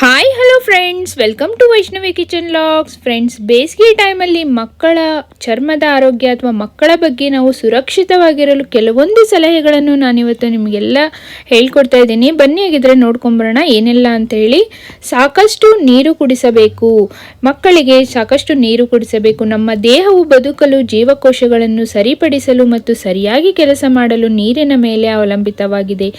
Hi hello friends welcome to Vaishnavi kitchen logs friends ಬೇಸಿಗೆ ಟೈಮಲ್ಲಿ ಮಕ್ಕಳ ಚರ್ಮದ ಆರೋಗ್ಯ ಅಥವಾ ಮಕ್ಕಳ ಬಗ್ಗೆ ನಾವು ಸುರಕ್ಷಿತವಾಗಿರಲು ಕೆಲವೊಂದು ಸಲಹೆಗಳನ್ನು ನಾನಿವತ್ತು ನಿಮಗೆಲ್ಲ ಹೇಳ್ಕೊಡ್ತಾ ಇದ್ದೀನಿ. ಬನ್ನಿ ಹಾಗಿದ್ರೆ ನೋಡ್ಕೊಂಬರೋಣ ಏನೆಲ್ಲ ಅಂತ ಹೇಳಿ ಸಾಕಷ್ಟು ನೀರು ಕುಡಿಸಬೇಕು. ಮಕ್ಕಳಿಗೆ ಸಾಕಷ್ಟು ನೀರು ಕುಡಿಸಬೇಕು. ನಮ್ಮ ದೇಹವು ಬದುಕಲು, ಜೀವಕೋಶಗಳನ್ನು ಸರಿಪಡಿಸಲು ಮತ್ತು ಸರಿಯಾಗಿ ಕೆಲಸ ಮಾಡಲು ನೀರಿನ ಮೇಲೆ ಅವಲಂಬಿತವಾಗಿದೆ.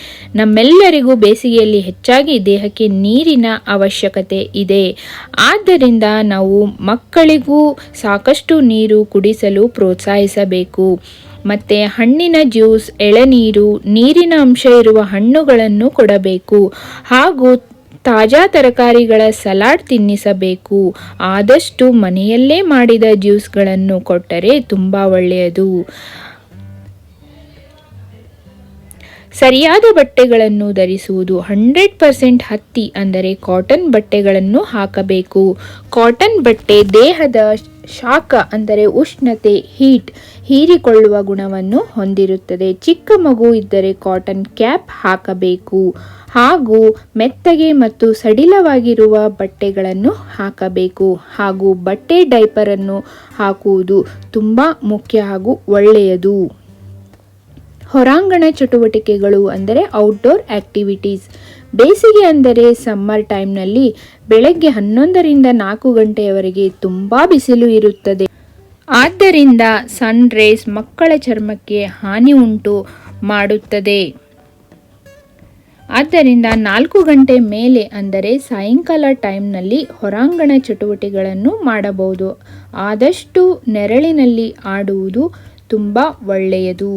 ನಮ್ಮೆಲ್ಲರಿಗೂ ಬೇಸಿಗೆಯಲ್ಲಿ ಹೆಚ್ಚಾಗಿ ದೇಹಕ್ಕೆ ನೀರಿನ ಅವಶ್ಯಕತೆ ಇದೆ. ಆದ್ದರಿಂದ ನಾವು ಮಕ್ಕಳಿಗೂ ಸಾಕಷ್ಟು ನೀರು ಕುಡಿಸಲು ಪ್ರೋತ್ಸಾಹಿಸಬೇಕು. ಮತ್ತು ಹಣ್ಣಿನ ಜ್ಯೂಸ್, ಎಳನೀರು, ನೀರಿನ ಅಂಶ ಇರುವ ಹಣ್ಣುಗಳನ್ನು ಕೊಡಬೇಕು. ಹಾಗೂ ತಾಜಾ ತರಕಾರಿಗಳ ಸಲಾಡ್ ತಿನ್ನಿಸಬೇಕು. ಆದಷ್ಟು ಮನೆಯಲ್ಲೇ ಮಾಡಿದ ಜ್ಯೂಸ್ಗಳನ್ನು ಕೊಟ್ಟರೆ ತುಂಬ ಒಳ್ಳೆಯದು. ಸರಿಯಾದ ಬಟ್ಟೆಗಳನ್ನು ಧರಿಸುವುದು ಹಂಡ್ರೆಡ್ ಪರ್ಸೆಂಟ್ ಹತ್ತಿ ಅಂದರೆ ಕಾಟನ್ ಬಟ್ಟೆಗಳನ್ನು ಹಾಕಬೇಕು. ಕಾಟನ್ ಬಟ್ಟೆ ದೇಹದ ಶಾಖ ಅಂದರೆ ಉಷ್ಣತೆ, ಹೀಟ್ ಹೀರಿಕೊಳ್ಳುವ ಗುಣವನ್ನು ಹೊಂದಿರುತ್ತದೆ. ಚಿಕ್ಕ ಮಗು ಇದ್ದರೆ ಕಾಟನ್ ಕ್ಯಾಪ್ ಹಾಕಬೇಕು. ಹಾಗೂ ಮೆತ್ತಗೆ ಮತ್ತು ಸಡಿಲವಾಗಿರುವ ಬಟ್ಟೆಗಳನ್ನು ಹಾಕಬೇಕು. ಹಾಗೂ ಬಟ್ಟೆ ಡೈಪರನ್ನು ಹಾಕುವುದು ತುಂಬ ಮುಖ್ಯ ಹಾಗೂ ಒಳ್ಳೆಯದು. ಹೊರಾಂಗಣ ಚಟುವಟಿಕೆಗಳು ಅಂದರೆ ಔಟ್ಡೋರ್ ಆಕ್ಟಿವಿಟೀಸ್ ಬೇಸಿಗೆ ಅಂದರೆ ಸಮ್ಮರ್ ಟೈಮ್ನಲ್ಲಿ ಬೆಳಗ್ಗೆ ಹನ್ನೊಂದರಿಂದ ನಾಲ್ಕು ಗಂಟೆಯವರೆಗೆ ತುಂಬ ಬಿಸಿಲು ಇರುತ್ತದೆ. ಆದ್ದರಿಂದ ಸನ್ ರೇಸ್ ಮಕ್ಕಳ ಚರ್ಮಕ್ಕೆ ಹಾನಿ ಉಂಟು ಮಾಡುತ್ತದೆ. ಆದ್ದರಿಂದ ನಾಲ್ಕು ಗಂಟೆ ಮೇಲೆ ಅಂದರೆ ಸಾಯಂಕಾಲ ಟೈಮ್ನಲ್ಲಿ ಹೊರಾಂಗಣ ಚಟುವಟಿಕೆಗಳನ್ನು ಮಾಡಬಹುದು. ಆದಷ್ಟು ನೆರಳಿನಲ್ಲಿ ಆಡುವುದು ತುಂಬ ಒಳ್ಳೆಯದು.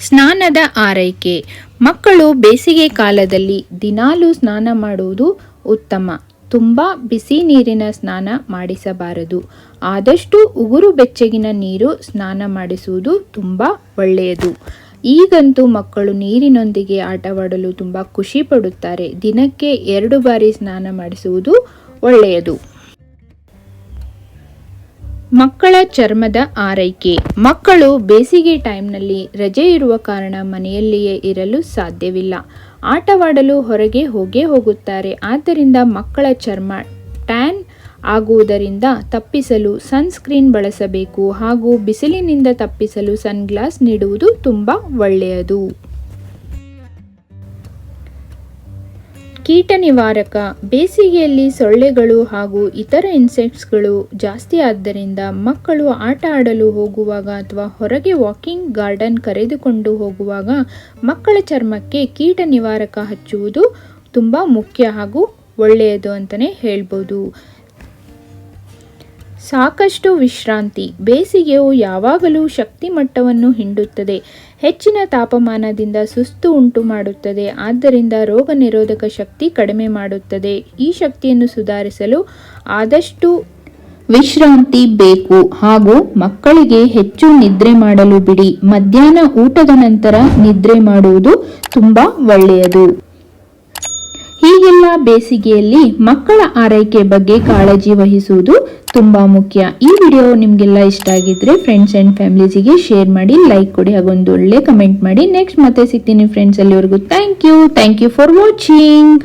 ಸ್ನಾನದ ಆರೈಕೆ. ಮಕ್ಕಳು ಬೇಸಿಗೆ ಕಾಲದಲ್ಲಿ ದಿನಾಲೂ ಸ್ನಾನ ಮಾಡುವುದು ಉತ್ತಮ. ತುಂಬ ಬಿಸಿ ನೀರಿನ ಸ್ನಾನ ಮಾಡಿಸಬಾರದು. ಆದಷ್ಟು ಉಗುರು ಬೆಚ್ಚಗಿನ ನೀರು ಸ್ನಾನ ಮಾಡಿಸುವುದು ತುಂಬ ಒಳ್ಳೆಯದು. ಈಗಂತೂ ಮಕ್ಕಳು ನೀರಿನೊಂದಿಗೆ ಆಟವಾಡಲು ತುಂಬ ಖುಷಿ ಪಡುತ್ತಾರೆ. ದಿನಕ್ಕೆ ಎರಡು ಬಾರಿ ಸ್ನಾನ ಮಾಡಿಸುವುದು ಒಳ್ಳೆಯದು. ಮಕ್ಕಳ ಚರ್ಮದ ಆರೈಕೆ. ಮಕ್ಕಳು ಬೇಸಿಗೆ ಟೈಮ್ನಲ್ಲಿ ರಜೆ ಇರುವ ಕಾರಣ ಮನೆಯಲ್ಲಿಯೇ ಇರಲು ಸಾಧ್ಯವಿಲ್ಲ. ಆಟವಾಡಲು ಹೊರಗೆ ಹೋಗೇ ಹೋಗುತ್ತಾರೆ. ಆದ್ದರಿಂದ ಮಕ್ಕಳ ಚರ್ಮ ಟ್ಯಾನ್ ಆಗುವುದರಿಂದ ತಪ್ಪಿಸಲು ಸನ್ಸ್ಕ್ರೀನ್ ಬಳಸಬೇಕು ಹಾಗೂ ಬಿಸಿಲಿನಿಂದ ತಪ್ಪಿಸಲು ಸನ್ಗ್ಲಾಸ್ ನೀಡುವುದು ತುಂಬ ಒಳ್ಳೆಯದು. ಕೀಟ ನಿವಾರಕ, ಬೇಸಿಗೆಯಲ್ಲಿ ಸೊಳ್ಳೆಗಳು ಹಾಗೂ ಇತರ ಇನ್ಸೆಕ್ಟ್ಸ್ಗಳು ಜಾಸ್ತಿ ಆದ್ದರಿಂದ ಮಕ್ಕಳು ಆಟ ಆಡಲು ಹೋಗುವಾಗ ಅಥವಾ ಹೊರಗೆ ವಾಕಿಂಗ್ ಗಾರ್ಡನ್ ಕರೆದುಕೊಂಡು ಹೋಗುವಾಗ ಮಕ್ಕಳ ಚರ್ಮಕ್ಕೆ ಕೀಟ ನಿವಾರಕ ಹಚ್ಚುವುದು ತುಂಬ ಮುಖ್ಯ ಹಾಗೂ ಒಳ್ಳೆಯದು ಅಂತಲೇ ಹೇಳ್ಬೋದು. ಸಾಕಷ್ಟು ವಿಶ್ರಾಂತಿ, ಬೇಸಿಗೆಯು ಯಾವಾಗಲೂ ಶಕ್ತಿ ಮಟ್ಟವನ್ನು ಹಿಂಡುತ್ತದೆ. ಹೆಚ್ಚಿನ ತಾಪಮಾನದಿಂದ ಸುಸ್ತು ಉಂಟು ಮಾಡುತ್ತದೆ. ಆದ್ದರಿಂದ ರೋಗ ನಿರೋಧಕ ಶಕ್ತಿ ಕಡಿಮೆ ಮಾಡುತ್ತದೆ. ಈ ಶಕ್ತಿಯನ್ನು ಸುಧಾರಿಸಲು ಆದಷ್ಟು ವಿಶ್ರಾಂತಿ ಬೇಕು. ಹಾಗೂ ಮಕ್ಕಳಿಗೆ ಹೆಚ್ಚು ನಿದ್ರೆ ಮಾಡಲು ಬಿಡಿ. ಮಧ್ಯಾಹ್ನ ಊಟದ ನಂತರ ನಿದ್ರೆ ಮಾಡುವುದು ತುಂಬ ಒಳ್ಳೆಯದು. ಹೀಗೆಲ್ಲ ಬೇಸಿಗೆಯಲ್ಲಿ ಮಕ್ಕಳ ಆರೈಕೆ ಬಗ್ಗೆ ಕಾಳಜಿ ವಹಿಸುವುದು ತುಂಬಾ ಮುಖ್ಯ. ಈ ವಿಡಿಯೋ ನಿಮಗೆಲ್ಲ ಇಷ್ಟ ಆಗಿದ್ರೆ ಫ್ರೆಂಡ್ಸ್ ಅಂಡ್ ಫ್ಯಾಮಿಲೀಸಿಗೆ ಶೇರ್ ಮಾಡಿ ಲೈಕ್ ಕೊಡಿ, ಹಾಗೊಂದು ಒಳ್ಳೆ ಕಮೆಂಟ್ ಮಾಡಿ. ನೆಕ್ಸ್ಟ್ ಮತ್ತೆ ಸಿಗ್ತೀನಿ ಫ್ರೆಂಡ್ಸ್ ಅಲ್ಲಿವರೆಗೂ. Thank you thank you for watching